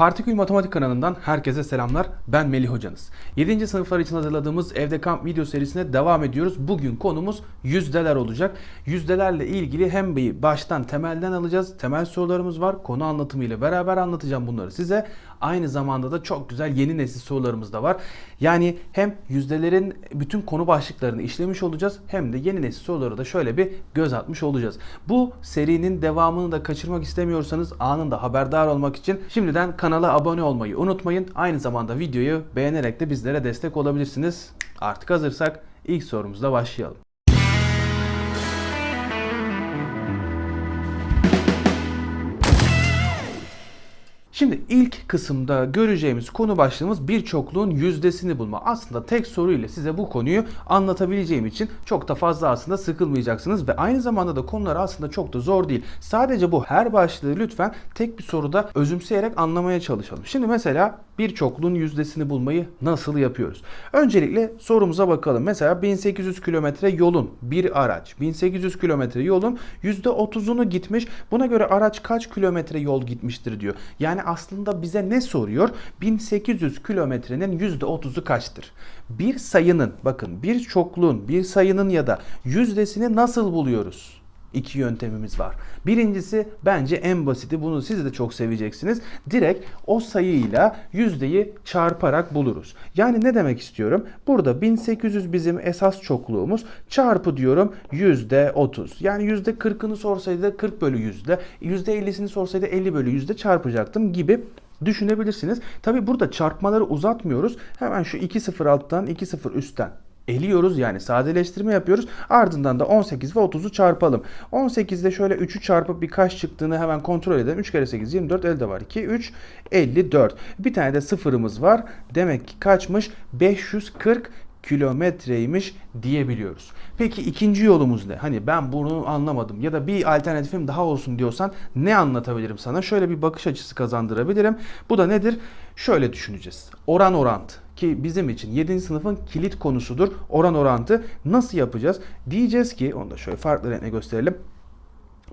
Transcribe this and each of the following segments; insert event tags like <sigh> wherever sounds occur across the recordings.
Partikül Matematik kanalından herkese selamlar. Ben Melih hocanız. 7. sınıflar için hazırladığımız Evde Kamp video serisine devam ediyoruz. Bugün konumuz yüzdeler olacak. Yüzdelerle ilgili hem bir baştan temelden alacağız. Temel sorularımız var. Konu anlatımıyla beraber anlatacağım bunları size. Aynı zamanda da çok güzel yeni nesil sorularımız da var. Yani hem yüzdelerin bütün konu başlıklarını işlemiş olacağız hem de yeni nesil soruları da şöyle bir göz atmış olacağız. Bu serinin devamını da kaçırmak istemiyorsanız anında haberdar olmak için şimdiden kanala abone olmayı unutmayın. Aynı zamanda videoyu beğenerek de bizlere destek olabilirsiniz. Artık hazırsak ilk sorumuzla başlayalım. Şimdi ilk kısımda göreceğimiz konu başlığımız bir çokluğun yüzdesini bulma. Aslında tek soruyla size bu konuyu anlatabileceğim için çok da fazla aslında sıkılmayacaksınız ve aynı zamanda da konular aslında çok da zor değil. Sadece bu her başlığı lütfen tek bir soruda özümseyerek anlamaya çalışalım. Şimdi mesela bir çokluğun yüzdesini bulmayı nasıl yapıyoruz? Öncelikle sorumuza bakalım. Mesela 1800 kilometre yolun bir araç 1800 kilometre yolun %30'unu gitmiş. Buna göre araç kaç kilometre yol gitmiştir diyor. Yani aslında bize ne soruyor? 1800 kilometrenin %30'u kaçtır? Bir sayının bakın bir çokluğun bir sayının ya da yüzdesini nasıl buluyoruz? İki yöntemimiz var. Birincisi bence en basiti bunu siz de çok seveceksiniz. Direkt o sayıyla yüzdeyi çarparak buluruz. Yani ne demek istiyorum? Burada 1800 bizim esas çokluğumuz çarpı diyorum yüzde 30. Yani yüzde 40'ını sorsaydı 40 bölü yüzde, yüzde 50'sini sorsaydı 50 bölü yüzde çarpacaktım gibi düşünebilirsiniz. Tabi burada çarpmaları uzatmıyoruz. Hemen şu 2 sıfır alttan 2 sıfır üstten eliyoruz yani sadeleştirme yapıyoruz. Ardından da 18 ve 30'u çarpalım. 18'de şöyle 3'ü çarpıp birkaç çıktığını hemen kontrol edelim. 3 kere 8 24 elde var. 2 3 54. Bir tane de sıfırımız var. Demek ki kaçmış? 540 kilometreymiş diyebiliyoruz. Peki ikinci yolumuz ne? Hani ben bunu anlamadım ya da bir alternatifim daha olsun diyorsan ne anlatabilirim sana? Şöyle bir bakış açısı kazandırabilirim. Bu da nedir? Şöyle düşüneceğiz. Oran orantı ki bizim için 7. sınıfın kilit konusudur. Oran orantı nasıl yapacağız? Diyeceğiz ki onu da şöyle farklı renkle gösterelim.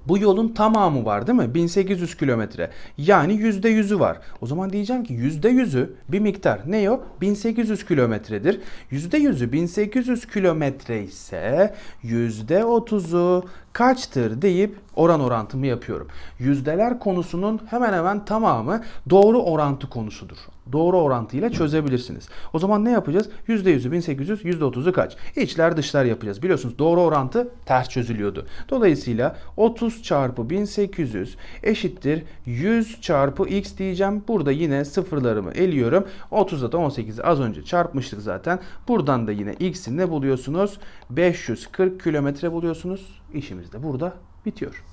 Bu yolun tamamı var değil mi? 1800 kilometre. Yani %100'ü var. O zaman diyeceğim ki %100'ü bir miktar. Ne o? 1800 kilometredir. %100'ü 1800 kilometre ise %30'u kaçtır deyip oran orantımı yapıyorum. Yüzdeler konusunun hemen hemen tamamı doğru orantı konusudur. Doğru orantıyla çözebilirsiniz. O zaman ne yapacağız? %100'ü 1800, %30'u kaç? İçler dışlar yapacağız. Biliyorsunuz doğru orantı ters çözülüyordu. Dolayısıyla 30 çarpı 1800 eşittir 100 çarpı x diyeceğim. Burada yine sıfırlarımı eliyorum. 30'da da 18'i az önce çarpmıştık zaten. Buradan da yine x'i ne buluyorsunuz? 540 kilometre buluyorsunuz. İşimiz de burada bitiyor.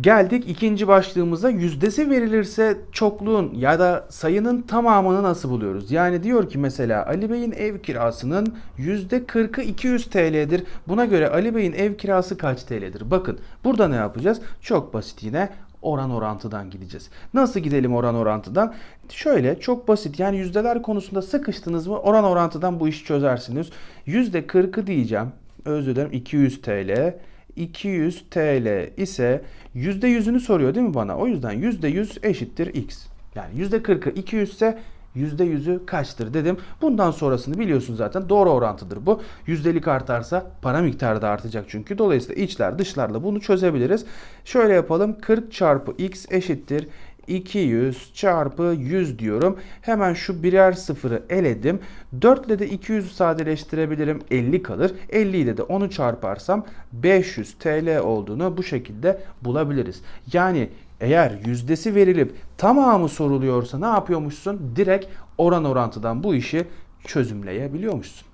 Geldik ikinci başlığımıza yüzdesi verilirse çokluğun ya da sayının tamamını nasıl buluyoruz? Yani diyor ki mesela Ali Bey'in ev kirasının %40'ı 200 TL'dir. Buna göre Ali Bey'in ev kirası kaç TL'dir? Bakın burada ne yapacağız? Çok basit yine oran orantıdan gideceğiz. Nasıl gidelim oran orantıdan? Şöyle çok basit yani yüzdeler konusunda sıkıştınız mı oran orantıdan bu işi çözersiniz. %40'ı diyeceğim. Özür dilerim 200 TL. 200 TL ise %100'ünü soruyor değil mi bana? O yüzden %100 eşittir x. Yani %40'ı 200 ise %100'ü kaçtır dedim. Bundan sonrasını biliyorsun zaten doğru orantıdır bu. Yüzdelik artarsa para miktarı da artacak çünkü. Dolayısıyla içler dışlarla bunu çözebiliriz. Şöyle yapalım. 40 çarpı x eşittir 200 çarpı 100 diyorum. Hemen şu birer sıfırı eledim. 4 ile de 200'ü sadeleştirebilirim. 50 kalır. 50 ile de 10'u çarparsam 500 TL olduğunu bu şekilde bulabiliriz. Yani eğer yüzdesi verilip tamamı soruluyorsa ne yapıyormuşsun? Direkt oran orantıdan bu işi çözümleyebiliyormuşsun.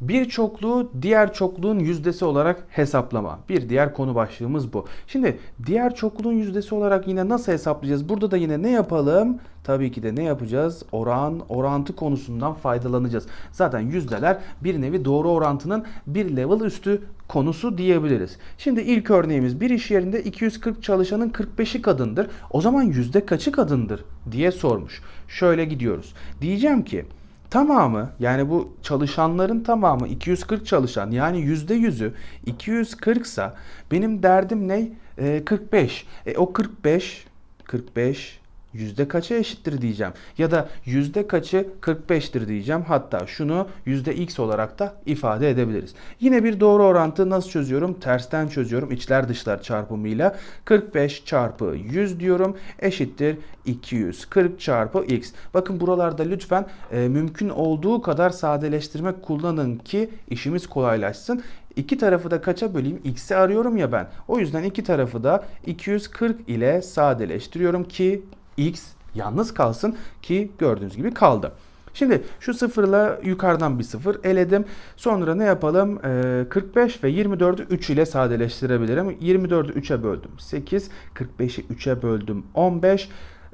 Bir çokluğu diğer çokluğun yüzdesi olarak hesaplama. Bir diğer konu başlığımız bu. Şimdi diğer çokluğun yüzdesi olarak yine nasıl hesaplayacağız? Burada da yine ne yapalım? Tabii ki de ne yapacağız? Oran, orantı konusundan faydalanacağız. Zaten yüzdeler bir nevi doğru orantının bir level üstü konusu diyebiliriz. Şimdi ilk örneğimiz bir iş yerinde 240 çalışanın 45'i kadındır. O zaman yüzde kaçı kadındır diye sormuş. Şöyle gidiyoruz. Diyeceğim ki tamamı yani bu çalışanların tamamı 240 çalışan yani %100'ü 240 sa benim derdim ne? Ee, 45. E, o 45 45 yüzde kaça eşittir diyeceğim. Ya da yüzde kaçı 45'tir diyeceğim. Hatta şunu yüzde x olarak da ifade edebiliriz. Yine bir doğru orantı nasıl çözüyorum? Tersten çözüyorum. İçler dışlar çarpımıyla 45 çarpı 100 diyorum. Eşittir 240 çarpı x. Bakın buralarda lütfen e, mümkün olduğu kadar sadeleştirme kullanın ki işimiz kolaylaşsın. İki tarafı da kaça böleyim? X'i arıyorum ya ben. O yüzden iki tarafı da 240 ile sadeleştiriyorum ki x yalnız kalsın ki gördüğünüz gibi kaldı. Şimdi şu sıfırla yukarıdan bir sıfır eledim. Sonra ne yapalım? Ee, 45 ve 24'ü 3 ile sadeleştirebilirim. 24'ü 3'e böldüm 8. 45'i 3'e böldüm 15.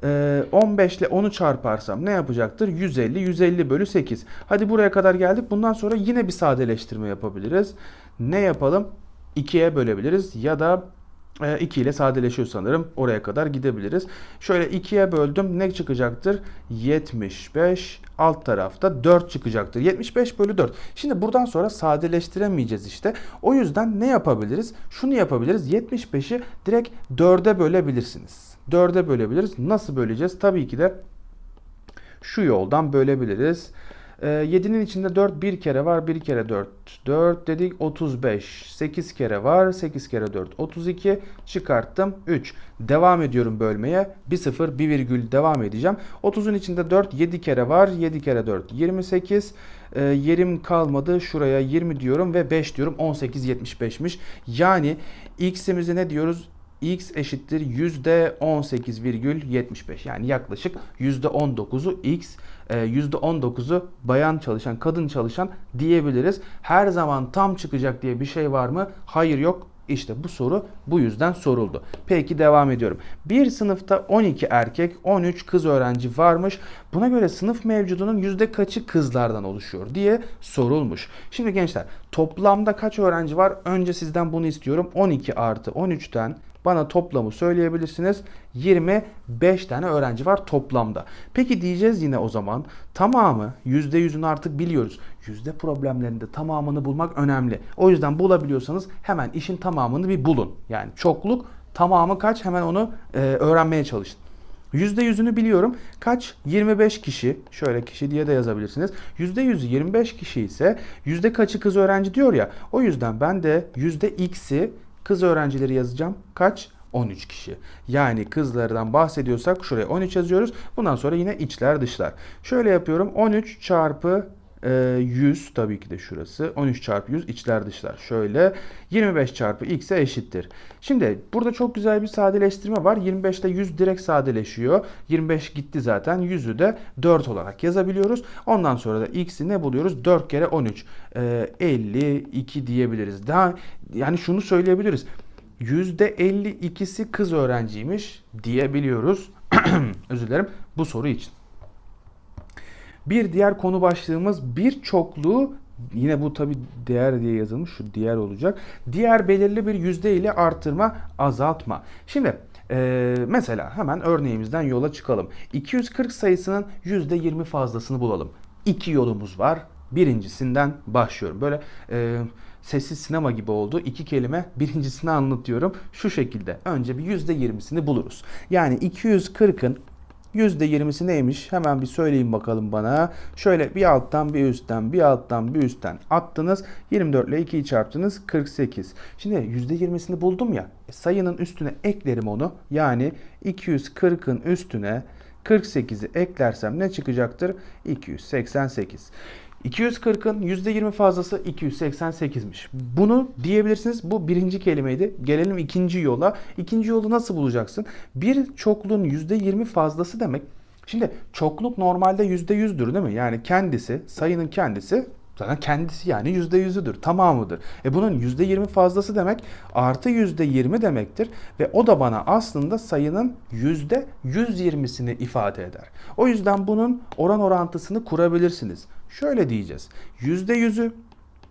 Ee, 15 ile 10'u çarparsam ne yapacaktır? 150. 150 bölü 8. Hadi buraya kadar geldik. Bundan sonra yine bir sadeleştirme yapabiliriz. Ne yapalım? 2'ye bölebiliriz ya da 2 ile sadeleşiyor sanırım. Oraya kadar gidebiliriz. Şöyle 2'ye böldüm. Ne çıkacaktır? 75. Alt tarafta 4 çıkacaktır. 75 bölü 4. Şimdi buradan sonra sadeleştiremeyeceğiz işte. O yüzden ne yapabiliriz? Şunu yapabiliriz. 75'i direkt 4'e bölebilirsiniz. 4'e bölebiliriz. Nasıl böleceğiz? Tabii ki de şu yoldan bölebiliriz. 7'nin içinde 4 bir kere var. 1 kere 4. 4 dedik 35. 8 kere var. 8 kere 4. 32. Çıkarttım 3. Devam ediyorum bölmeye. 1 0 1 virgül devam edeceğim. 30'un içinde 4 7 kere var. 7 kere 4 28. E, yerim kalmadı. Şuraya 20 diyorum ve 5 diyorum. 18 75'miş. Yani x'imizi ne diyoruz? X eşittir %18,75 yani yaklaşık %19'u x %19'u bayan çalışan kadın çalışan diyebiliriz. Her zaman tam çıkacak diye bir şey var mı? Hayır yok. İşte bu soru bu yüzden soruldu. Peki devam ediyorum. Bir sınıfta 12 erkek, 13 kız öğrenci varmış. Buna göre sınıf mevcudunun yüzde kaçı kızlardan oluşuyor diye sorulmuş. Şimdi gençler toplamda kaç öğrenci var? Önce sizden bunu istiyorum. 12 artı 13'ten bana toplamı söyleyebilirsiniz. 25 tane öğrenci var toplamda. Peki diyeceğiz yine o zaman tamamı %100'ünü artık biliyoruz. Yüzde problemlerinde tamamını bulmak önemli. O yüzden bulabiliyorsanız hemen işin tamamını bir bulun. Yani çokluk tamamı kaç hemen onu e, öğrenmeye çalışın. %100'ünü biliyorum. Kaç? 25 kişi. Şöyle kişi diye de yazabilirsiniz. %100'ü 25 kişi ise yüzde kaçı kız öğrenci diyor ya. O yüzden ben de yüzde x'i Kız öğrencileri yazacağım. Kaç? 13 kişi. Yani kızlardan bahsediyorsak şuraya 13 yazıyoruz. Bundan sonra yine içler dışlar. Şöyle yapıyorum. 13 çarpı 100 e, tabii ki de şurası. 13 çarpı 100 içler dışlar. Şöyle 25 çarpı x'e eşittir. Şimdi burada çok güzel bir sadeleştirme var. 25 ile 100 direkt sadeleşiyor. 25 gitti zaten. 100'ü de 4 olarak yazabiliyoruz. Ondan sonra da x'i ne buluyoruz? 4 kere 13. E, 52 diyebiliriz. Daha yani şunu söyleyebiliriz. %52'si kız öğrenciymiş diyebiliyoruz. <clears throat> Özür dilerim bu soru için. Bir diğer konu başlığımız bir çokluğu yine bu tabi değer diye yazılmış şu diğer olacak. Diğer belirli bir yüzde ile artırma azaltma. Şimdi ee, mesela hemen örneğimizden yola çıkalım. 240 sayısının %20 fazlasını bulalım. İki yolumuz var. Birincisinden başlıyorum. Böyle e, sessiz sinema gibi oldu. İki kelime birincisini anlatıyorum. Şu şekilde. Önce bir %20'sini buluruz. Yani 240'ın %20'si neymiş? Hemen bir söyleyin bakalım bana. Şöyle bir alttan bir üstten bir alttan bir üstten attınız. 24 ile 2'yi çarptınız 48. Şimdi %20'sini buldum ya. E, sayının üstüne eklerim onu. Yani 240'ın üstüne 48'i eklersem ne çıkacaktır? 288. 240'ın %20 fazlası 288'miş. Bunu diyebilirsiniz. Bu birinci kelimeydi. Gelelim ikinci yola. İkinci yolu nasıl bulacaksın? Bir çokluğun %20 fazlası demek. Şimdi çokluk normalde %100'dür değil mi? Yani kendisi, sayının kendisi zaten kendisi yani %100'üdür, tamamıdır. E bunun %20 fazlası demek artı %20 demektir. Ve o da bana aslında sayının %120'sini ifade eder. O yüzden bunun oran orantısını kurabilirsiniz. Şöyle diyeceğiz. %100'ü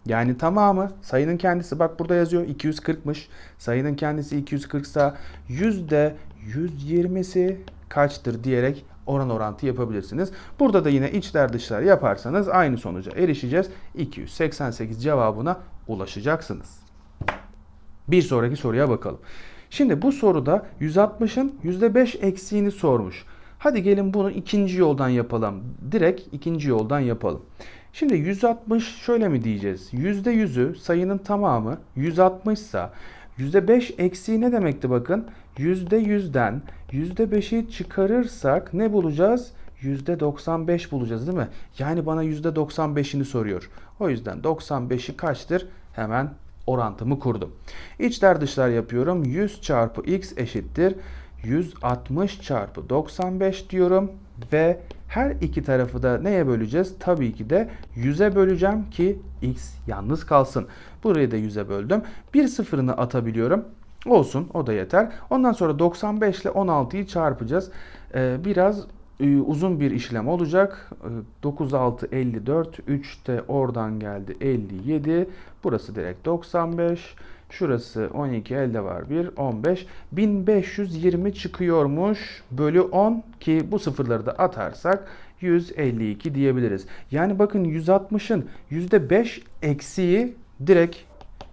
yani tamamı sayının kendisi bak burada yazıyor 240'mış. Sayının kendisi 240 ise %120'si kaçtır diyerek oran orantı yapabilirsiniz. Burada da yine içler dışlar yaparsanız aynı sonuca erişeceğiz. 288 cevabına ulaşacaksınız. Bir sonraki soruya bakalım. Şimdi bu soruda 160'ın %5 eksiğini sormuş. Hadi gelin bunu ikinci yoldan yapalım. Direkt ikinci yoldan yapalım. Şimdi 160 şöyle mi diyeceğiz? %100'ü sayının tamamı 160 ise %5 eksiği ne demekti bakın? %100'den %5'i çıkarırsak ne bulacağız? %95 bulacağız değil mi? Yani bana %95'ini soruyor. O yüzden 95'i kaçtır? Hemen orantımı kurdum. İçler dışlar yapıyorum. 100 çarpı x eşittir. 160 çarpı 95 diyorum ve her iki tarafı da neye böleceğiz? Tabii ki de 100'e böleceğim ki x yalnız kalsın. Burayı da 100'e böldüm. Bir sıfırını atabiliyorum. Olsun o da yeter. Ondan sonra 95 ile 16'yı çarpacağız. Ee, biraz e, uzun bir işlem olacak. E, 9 6 54 3 de oradan geldi 57. Burası direkt 95. Şurası 12 elde var 1 15 1520 çıkıyormuş bölü 10 ki bu sıfırları da atarsak 152 diyebiliriz. Yani bakın 160'ın %5 eksiği direkt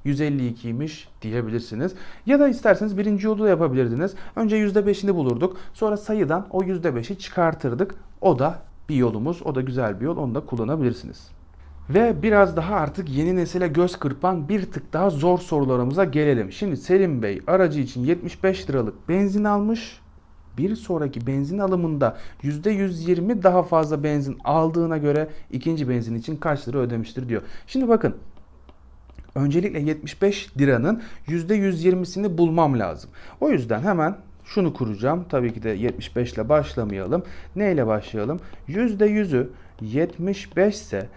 152'ymiş diyebilirsiniz. Ya da isterseniz birinci yolu da yapabilirdiniz. Önce %5'ini bulurduk. Sonra sayıdan o %5'i çıkartırdık. O da bir yolumuz. O da güzel bir yol. Onu da kullanabilirsiniz. Ve biraz daha artık yeni nesile göz kırpan bir tık daha zor sorularımıza gelelim. Şimdi Selim Bey aracı için 75 liralık benzin almış. Bir sonraki benzin alımında %120 daha fazla benzin aldığına göre ikinci benzin için kaç lira ödemiştir diyor. Şimdi bakın öncelikle 75 liranın %120'sini bulmam lazım. O yüzden hemen şunu kuracağım. Tabii ki de 75 ile başlamayalım. Ne ile başlayalım? %100'ü 75 ise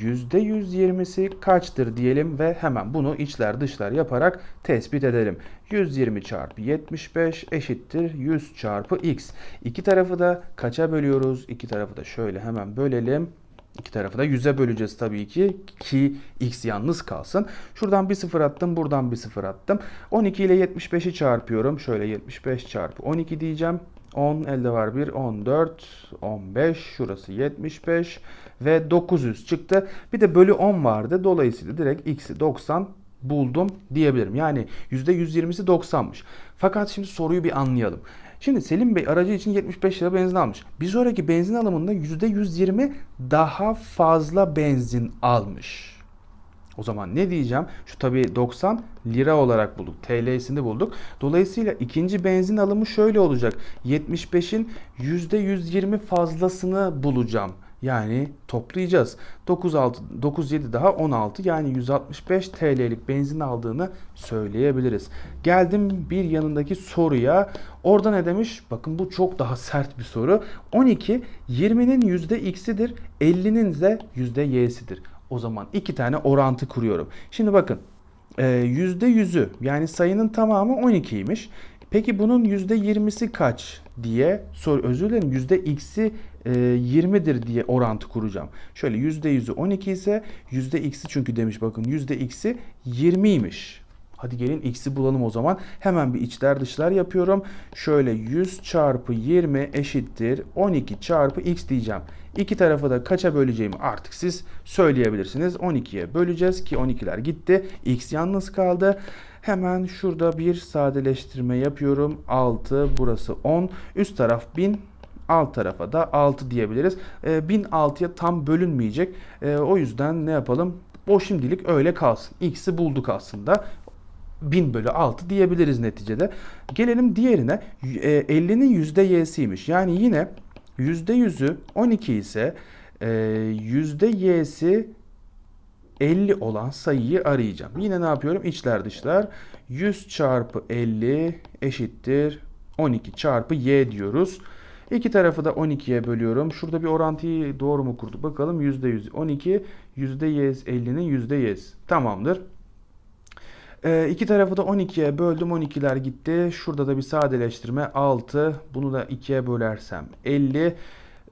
%120'si kaçtır diyelim ve hemen bunu içler dışlar yaparak tespit edelim. 120 çarpı 75 eşittir 100 çarpı x. İki tarafı da kaça bölüyoruz? İki tarafı da şöyle hemen bölelim. İki tarafı da 100'e böleceğiz tabii ki ki x yalnız kalsın. Şuradan bir sıfır attım, buradan bir sıfır attım. 12 ile 75'i çarpıyorum. Şöyle 75 çarpı 12 diyeceğim. 10 elde var 1, 14, 15, şurası 75 ve 900 çıktı. Bir de bölü 10 vardı. Dolayısıyla direkt x'i 90 buldum diyebilirim. Yani %120'si 90'mış. Fakat şimdi soruyu bir anlayalım. Şimdi Selim Bey aracı için 75 lira benzin almış. Bir sonraki benzin alımında %120 daha fazla benzin almış. O zaman ne diyeceğim? Şu tabii 90 lira olarak bulduk. TL'sini bulduk. Dolayısıyla ikinci benzin alımı şöyle olacak. 75'in %120 fazlasını bulacağım. Yani toplayacağız. 9 6 9 7 daha 16 yani 165 TL'lik benzin aldığını söyleyebiliriz. Geldim bir yanındaki soruya. Orada ne demiş? Bakın bu çok daha sert bir soru. 12 20'nin yüzde x'idir, 50'nin de yüzde y'sidir. O zaman iki tane orantı kuruyorum. Şimdi bakın %100'ü yani sayının tamamı 12'ymiş. Peki bunun %20'si kaç diye sor özür dilerim %x'i e, 20'dir diye orantı kuracağım. Şöyle %100'ü 12 ise %x'i çünkü demiş bakın %x'i 20'ymiş. Hadi gelin x'i bulalım o zaman. Hemen bir içler dışlar yapıyorum. Şöyle 100 çarpı 20 eşittir 12 çarpı x diyeceğim. İki tarafı da kaça böleceğimi artık siz söyleyebilirsiniz. 12'ye böleceğiz ki 12'ler gitti. x yalnız kaldı. Hemen şurada bir sadeleştirme yapıyorum. 6 burası 10. Üst taraf 1000 alt tarafa da 6 diyebiliriz. E, 1006'ya tam bölünmeyecek. E, o yüzden ne yapalım? O şimdilik öyle kalsın. X'i bulduk aslında. 1000 bölü 6 diyebiliriz neticede. Gelelim diğerine. E, 50'nin yüzde y'siymiş. Yani yine yüzde yüzü 12 ise e, y'si 50 olan sayıyı arayacağım. Yine ne yapıyorum? İçler dışlar. 100 çarpı 50 eşittir 12 çarpı y diyoruz. İki tarafı da 12'ye bölüyorum. Şurada bir orantıyı doğru mu kurduk? Bakalım %100 12 %y 50'nin %y'si. Tamamdır. Ee, iki tarafı da 12'ye böldüm. 12'ler gitti. Şurada da bir sadeleştirme 6. Bunu da 2'ye bölersem 50.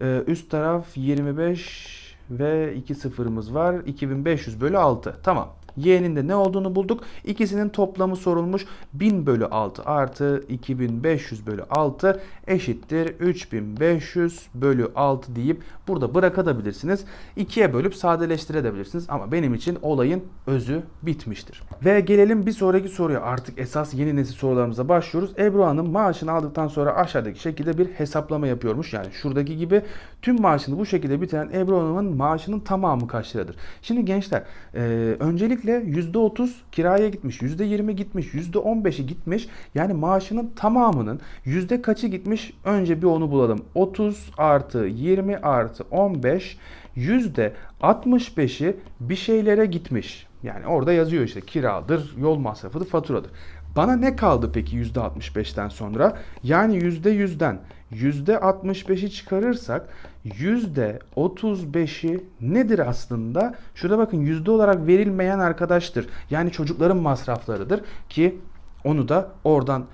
Ee, üst taraf 25 ve 2 sıfırımız var. 2500 bölü 6. Tamam. Y'nin de ne olduğunu bulduk. İkisinin toplamı sorulmuş. 1000 bölü 6 artı 2500 bölü 6 eşittir 3500 bölü 6 deyip burada bırakabilirsiniz. 2'ye bölüp sadeleştirebilirsiniz ama benim için olayın özü bitmiştir. Ve gelelim bir sonraki soruya. Artık esas yeni nesil sorularımıza başlıyoruz. Ebru Hanım maaşını aldıktan sonra aşağıdaki şekilde bir hesaplama yapıyormuş. Yani şuradaki gibi tüm maaşını bu şekilde bitiren Ebru Hanım'ın maaşının tamamı kaç liradır? Şimdi gençler e, öncelikle %30 kiraya gitmiş, %20 gitmiş, %15'i gitmiş. Yani maaşının tamamının yüzde kaçı gitmiş? Önce bir onu bulalım. 30 artı 20 artı 15 yüzde 65'i bir şeylere gitmiş. Yani orada yazıyor işte kiradır, yol masrafıdır, faturadır. Bana ne kaldı peki %65'ten sonra? Yani %100'den %65'i çıkarırsak %35'i nedir aslında? Şurada bakın yüzde olarak verilmeyen arkadaştır. Yani çocukların masraflarıdır ki onu da oradan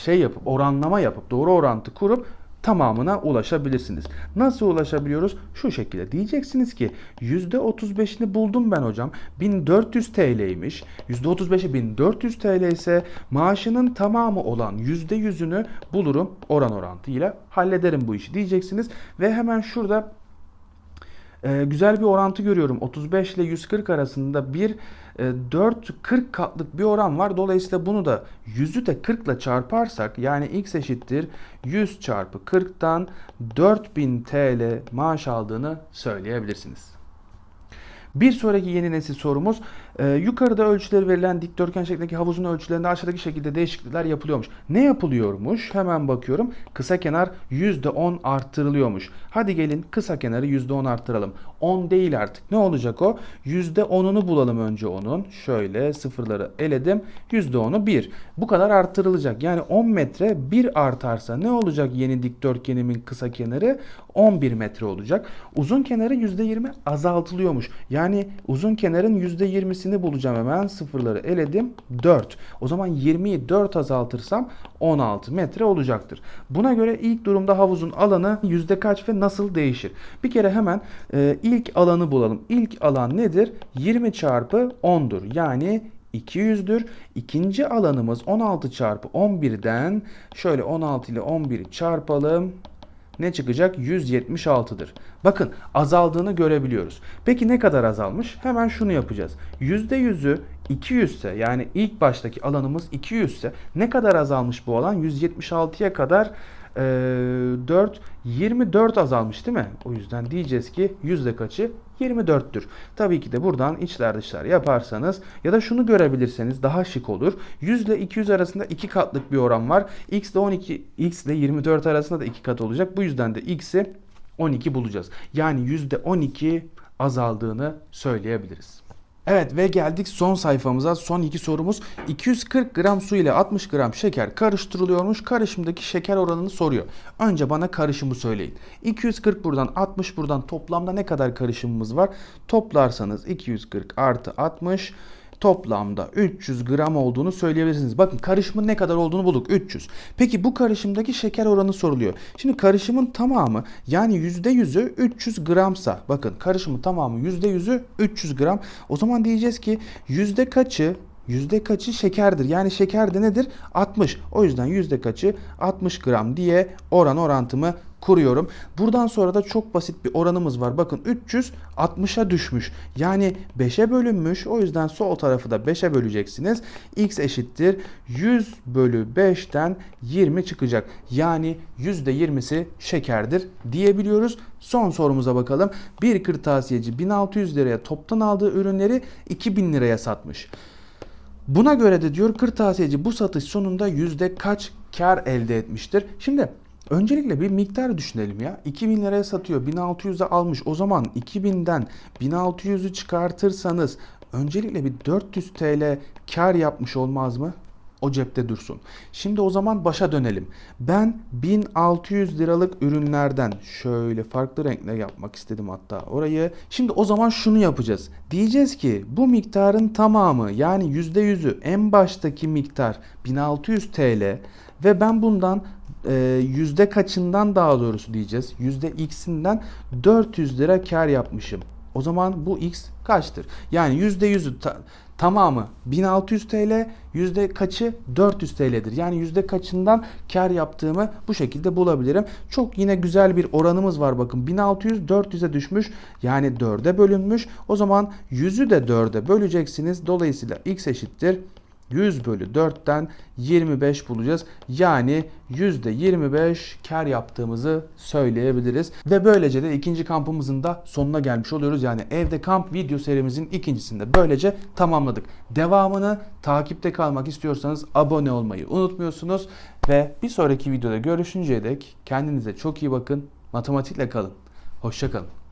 şey yapıp oranlama yapıp doğru orantı kurup tamamına ulaşabilirsiniz. Nasıl ulaşabiliyoruz? Şu şekilde diyeceksiniz ki %35'ini buldum ben hocam. 1400 TL'ymiş. %35'i 1400 TL ise maaşının tamamı olan %100'ünü bulurum oran orantıyla hallederim bu işi diyeceksiniz. Ve hemen şurada ee, güzel bir orantı görüyorum. 35 ile 140 arasında bir e, 4 40 katlık bir oran var. Dolayısıyla bunu da 100'ü de 40 ile çarparsak yani x eşittir 100 çarpı 40'tan 4000 TL maaş aldığını söyleyebilirsiniz. Bir sonraki yeni nesil sorumuz e, yukarıda ölçüleri verilen dikdörtgen şeklindeki havuzun ölçülerinde aşağıdaki şekilde değişiklikler yapılıyormuş. Ne yapılıyormuş? Hemen bakıyorum. Kısa kenar %10 arttırılıyormuş. Hadi gelin kısa kenarı %10 arttıralım. 10 değil artık. Ne olacak o? %10'unu bulalım önce onun. Şöyle sıfırları eledim. %10'u 1. Bu kadar arttırılacak. Yani 10 metre 1 artarsa ne olacak yeni dikdörtgenimin kısa kenarı? 11 metre olacak. Uzun kenarı %20 azaltılıyormuş. Yani uzun kenarın %20'sini bulacağım hemen. Sıfırları eledim. 4. O zaman 20'yi 4 azaltırsam 16 metre olacaktır. Buna göre ilk durumda havuzun alanı yüzde kaç ve nasıl değişir? Bir kere hemen e, ilk alanı bulalım. İlk alan nedir? 20 çarpı 10'dur. Yani 200'dür. İkinci alanımız 16 çarpı 11'den şöyle 16 ile 11'i çarpalım ne çıkacak? 176'dır. Bakın azaldığını görebiliyoruz. Peki ne kadar azalmış? Hemen şunu yapacağız. %100'ü 200 ise yani ilk baştaki alanımız 200 ise ne kadar azalmış bu alan? 176'ya kadar e, 4 24 azalmış değil mi? O yüzden diyeceğiz ki yüzde kaçı? 24'tür. Tabii ki de buradan içler dışlar yaparsanız ya da şunu görebilirseniz daha şık olur. 100 ile 200 arasında 2 katlık bir oran var. X ile 12 X ile 24 arasında da 2 kat olacak. Bu yüzden de X'i 12 bulacağız. Yani %12 azaldığını söyleyebiliriz. Evet ve geldik son sayfamıza. Son iki sorumuz. 240 gram su ile 60 gram şeker karıştırılıyormuş. Karışımdaki şeker oranını soruyor. Önce bana karışımı söyleyin. 240 buradan 60 buradan toplamda ne kadar karışımımız var? Toplarsanız 240 artı 60 toplamda 300 gram olduğunu söyleyebilirsiniz. Bakın karışımın ne kadar olduğunu bulduk. 300. Peki bu karışımdaki şeker oranı soruluyor. Şimdi karışımın tamamı yani %100'ü 300 gramsa bakın karışımın tamamı %100'ü 300 gram. O zaman diyeceğiz ki yüzde kaçı Yüzde kaçı şekerdir? Yani şeker de nedir? 60. O yüzden yüzde kaçı 60 gram diye oran orantımı kuruyorum. Buradan sonra da çok basit bir oranımız var. Bakın 300 60'a düşmüş. Yani 5'e bölünmüş. O yüzden sol tarafı da 5'e böleceksiniz. X eşittir 100 bölü 5'ten 20 çıkacak. Yani %20'si şekerdir diyebiliyoruz. Son sorumuza bakalım. Bir kırtasiyeci 1600 liraya toptan aldığı ürünleri 2000 liraya satmış. Buna göre de diyor kırtasiyeci bu satış sonunda yüzde kaç kar elde etmiştir? Şimdi öncelikle bir miktar düşünelim ya. 2000 liraya satıyor 1600'e almış. O zaman 2000'den 1600'ü çıkartırsanız öncelikle bir 400 TL kar yapmış olmaz mı? O cepte dursun. Şimdi o zaman başa dönelim. Ben 1600 liralık ürünlerden şöyle farklı renkle yapmak istedim hatta orayı. Şimdi o zaman şunu yapacağız. Diyeceğiz ki bu miktarın tamamı yani %100'ü en baştaki miktar 1600 TL ve ben bundan e, yüzde kaçından daha doğrusu diyeceğiz. Yüzde x'inden 400 lira kar yapmışım. O zaman bu x kaçtır? Yani %100'ü ta- tamamı 1600 TL, yüzde kaçı 400 TL'dir. Yani yüzde kaçından kar yaptığımı bu şekilde bulabilirim. Çok yine güzel bir oranımız var bakın. 1600 400'e düşmüş. Yani 4'e bölünmüş. O zaman 100'ü de 4'e böleceksiniz. Dolayısıyla x eşittir 100 bölü 4'ten 25 bulacağız. Yani %25 kar yaptığımızı söyleyebiliriz. Ve böylece de ikinci kampımızın da sonuna gelmiş oluyoruz. Yani evde kamp video serimizin ikincisinde böylece tamamladık. Devamını takipte kalmak istiyorsanız abone olmayı unutmuyorsunuz. Ve bir sonraki videoda görüşünceye dek kendinize çok iyi bakın. Matematikle kalın. Hoşçakalın.